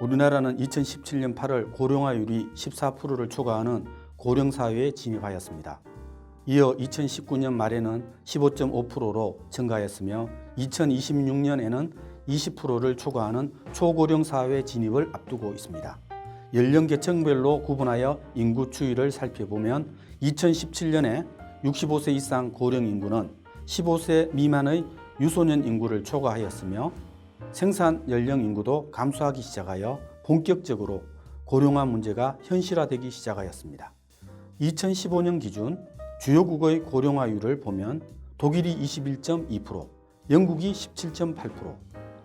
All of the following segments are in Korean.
우리나라는 2017년 8월 고령화율이 14%를 초과하는 고령사회에 진입하였습니다. 이어 2019년 말에는 15.5%로 증가하였으며 2026년에는 20%를 초과하는 초고령 사회 진입을 앞두고 있습니다. 연령 계층별로 구분하여 인구 추이를 살펴보면 2017년에 65세 이상 고령 인구는 15세 미만의 유소년 인구를 초과하였으며 생산 연령 인구도 감소하기 시작하여 본격적으로 고령화 문제가 현실화되기 시작하였습니다. 2015년 기준 주요국의 고령화율을 보면 독일이 21.2%, 영국이 17.8%,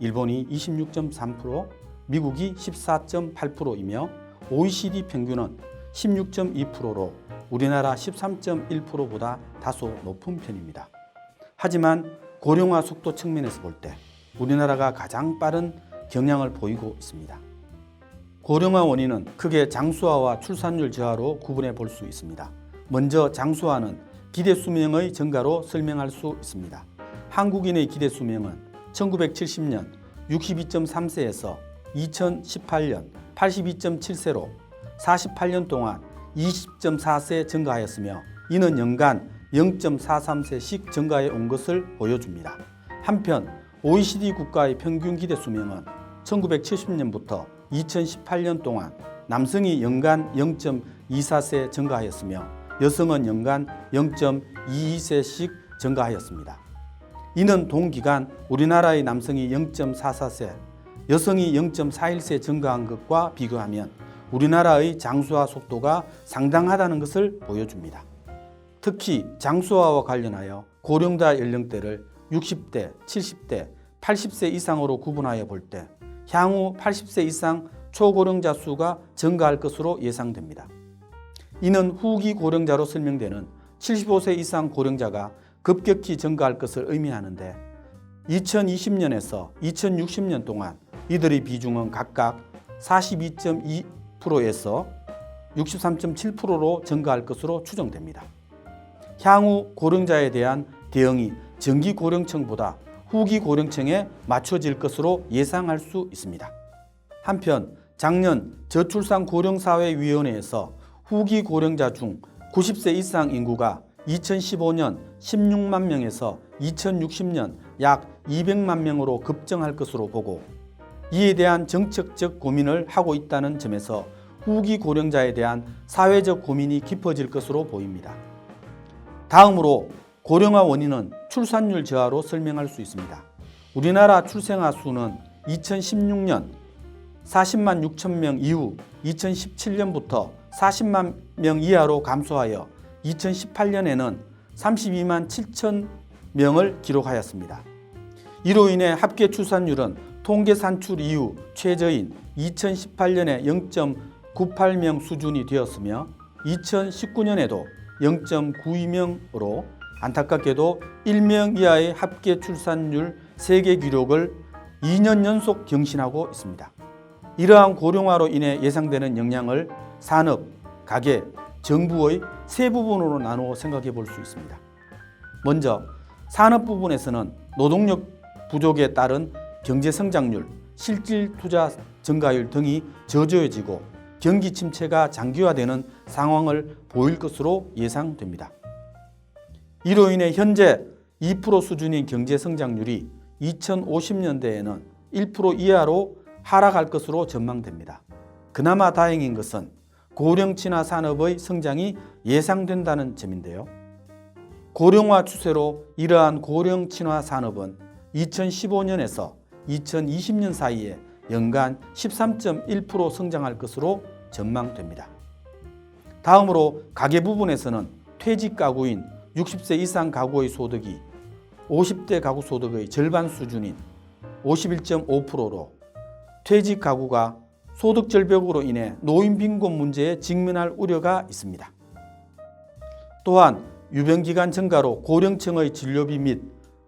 일본이 26.3%, 미국이 14.8%이며 OECD 평균은 16.2%로 우리나라 13.1%보다 다소 높은 편입니다. 하지만 고령화 속도 측면에서 볼 때 우리나라가 가장 빠른 경향을 보이고 있습니다. 고령화 원인은 크게 장수화와 출산율 저하로 구분해 볼 수 있습니다. 먼저 장수화는 기대 수명의 증가로 설명할 수 있습니다. 한국인의 기대 수명은 1970년 62.3세에서 2018년 82.7세로 48년 동안 20.4세 증가하였으며 이는 연간 0.43세씩 증가해 온 것을 보여줍니다. 한편 OECD 국가의 평균 기대 수명은 1970년부터 2018년 동안 남성이 연간 0.24세 증가하였으며 여성은 연간 0.22세씩 증가하였습니다. 이는 동기간 우리나라의 남성이 0.44세, 여성이 0.41세 증가한 것과 비교하면 우리나라의 장수화 속도가 상당하다는 것을 보여줍니다. 특히 장수화와 관련하여 고령자 연령대를 60대, 70대, 80세 이상으로 구분하여 볼 때 향후 80세 이상 초고령자 수가 증가할 것으로 예상됩니다. 이는 후기 고령자로 설명되는 75세 이상 고령자가 급격히 증가할 것을 의미하는데 2020년에서 2060년 동안 이들의 비중은 각각 42.2%에서 63.7%로 증가할 것으로 추정됩니다. 향후 고령자에 대한 대응이 정기 고령층보다 후기 고령층에 맞춰질 것으로 예상할 수 있습니다. 한편 작년 저출산 고령사회위원회에서 후기 고령자 중 90세 이상 인구가 2015년 16만 명에서 2060년 약 200만 명으로 급증할 것으로 보고 이에 대한 정책적 고민을 하고 있다는 점에서 후기 고령자에 대한 사회적 고민이 깊어질 것으로 보입니다. 다음으로 고령화 원인은 출산율 저하로 설명할 수 있습니다. 우리나라 출생아 수는 2016년 40만 6천 명 이후 2017년부터 40만 명 이하로 감소하여 2018년에는 32만 7천 명을 기록하였습니다. 이로 인해 합계 출산율은 통계 산출 이후 최저인 2018년에 0.98명 수준이 되었으며 2019년에도 0.92명으로 안타깝게도 1명 이하의 합계 출산율 세계 기록을 2년 연속 경신하고 있습니다. 이러한 고령화로 인해 예상되는 영향을 산업, 가계, 정부의 세 부분으로 나누어 생각해 볼 수 있습니다. 먼저 산업 부분에서는 노동력 부족에 따른 경제 성장률, 실질 투자 증가율 등이 저조해지고 경기 침체가 장기화되는 상황을 보일 것으로 예상됩니다. 이로 인해 현재 2% 수준인 경제 성장률이 2050년대에는 1% 이하로 하락할 것으로 전망됩니다. 그나마 다행인 것은 고령 친화 산업의 성장이 예상된다는 점인데요. 고령화 추세로 이러한 고령 친화 산업은 2015년에서 2020년 사이에 연간 13.1% 성장할 것으로 전망됩니다. 다음으로 가계 부분에서는 퇴직 가구인 60세 이상 가구의 소득이 50대 가구 소득의 절반 수준인 51.5%로 퇴직 가구가 소득 절벽으로 인해 노인 빈곤 문제에 직면할 우려가 있습니다. 또한 유병 기간 증가로 고령층의 진료비 및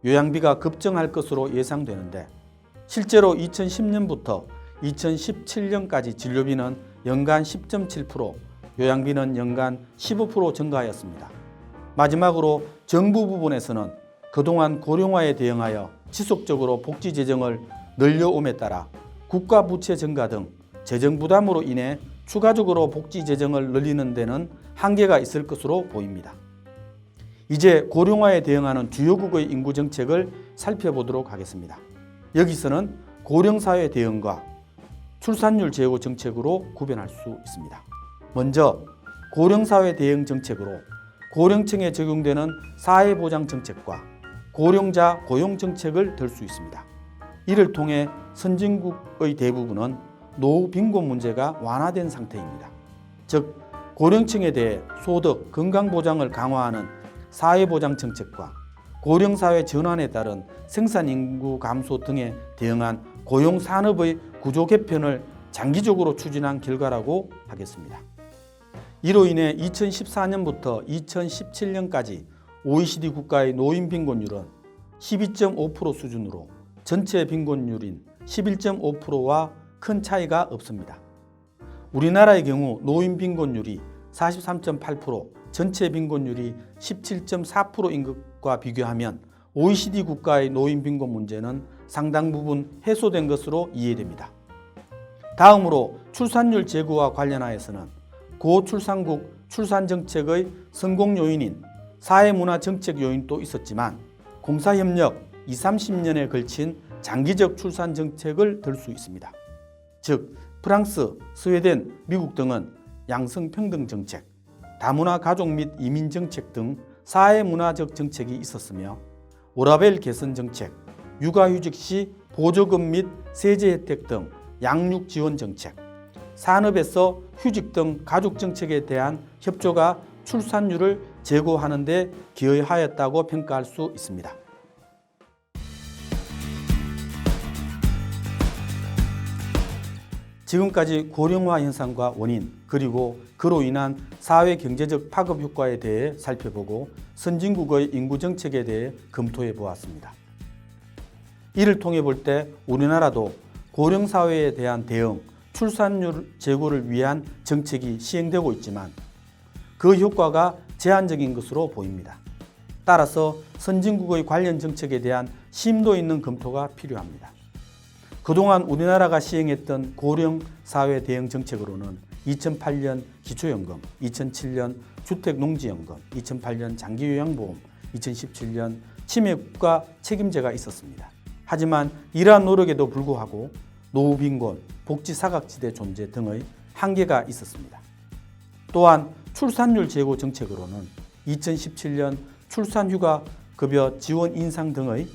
요양비가 급증할 것으로 예상되는데 실제로 2010년부터 2017년까지 진료비는 연간 10.7%, 요양비는 연간 15% 증가하였습니다. 마지막으로 정부 부분에서는 그동안 고령화에 대응하여 지속적으로 복지 재정을 늘려옴에 따라 국가 부채 증가 등 재정 부담으로 인해 추가적으로 복지 재정을 늘리는 데는 한계가 있을 것으로 보입니다. 이제 고령화에 대응하는 주요국의 인구 정책을 살펴보도록 하겠습니다. 여기서는 고령사회 대응과 출산율 제고 정책으로 구별할 수 있습니다. 먼저 고령사회 대응 정책으로 고령층에 적용되는 사회보장 정책과 고령자 고용 정책을 들 수 있습니다. 이를 통해 선진국의 대부분은 노후 빈곤 문제가 완화된 상태입니다. 즉 고령층에 대해 소득, 건강 보장을 강화하는 사회보장 정책과 고령사회 전환에 따른 생산 인구 감소 등에 대응한 고용 산업의 구조 개편을 장기적으로 추진한 결과라고 하겠습니다. 이로 인해 2014년부터 2017년까지 OECD 국가의 노인 빈곤율은 12.5% 수준으로 전체 빈곤율인 11.5%와 큰 차이가 없습니다. 우리나라의 경우 노인 빈곤율이 43.8%, 전체 빈곤율이 17.4%인 것과 비교하면 OECD 국가의 노인 빈곤 문제는 상당 부분 해소된 것으로 이해됩니다. 다음으로 출산율 제고와 관련하여서는 고출산국 출산 정책의 성공 요인인 사회문화 정책 요인도 있었지만 공사협력 2, 30년에 걸친 장기적 출산 정책을 들 수 있습니다. 즉 프랑스, 스웨덴, 미국 등은 양성평등 정책, 다문화 가족 및 이민 정책 등 사회문화적 정책이 있었으며 오라벨 개선 정책, 육아휴직 시 보조금 및 세제 혜택 등 양육 지원 정책, 산업에서 휴직 등 가족 정책에 대한 협조가 출산율을 제고하는 데 기여하였다고 평가할 수 있습니다. 지금까지 고령화 현상과 원인 그리고 그로 인한 사회 경제적 파급 효과에 대해 살펴보고 선진국의 인구 정책에 대해 검토해 보았습니다. 이를 통해 볼 때 우리나라도 고령 사회에 대한 대응, 출산율 제고를 위한 정책이 시행되고 있지만 그 효과가 제한적인 것으로 보입니다. 따라서 선진국의 관련 정책에 대한 심도 있는 검토가 필요합니다. 그동안 우리나라가 시행했던 고령 사회 대응 정책으로는 2008년 기초연금, 2007년 주택농지연금, 2008년 장기요양보험, 2017년 치매국가 책임제가 있었습니다. 하지만 이러한 노력에도 불구하고 노후빈곤, 복지사각지대 존재 등의 한계가 있었습니다. 또한 출산율 제고 정책으로는 2017년 출산휴가 급여 지원 인상 등의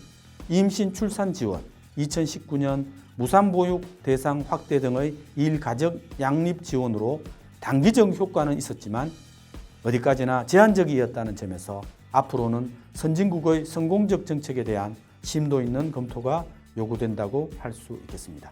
임신 출산 지원, 2019년 무산보육 대상 확대 등의 일가족 양립 지원으로 단기적 효과는 있었지만 어디까지나 제한적이었다는 점에서 앞으로는 선진국의 성공적 정책에 대한 심도 있는 검토가 요구된다고 할 수 있겠습니다.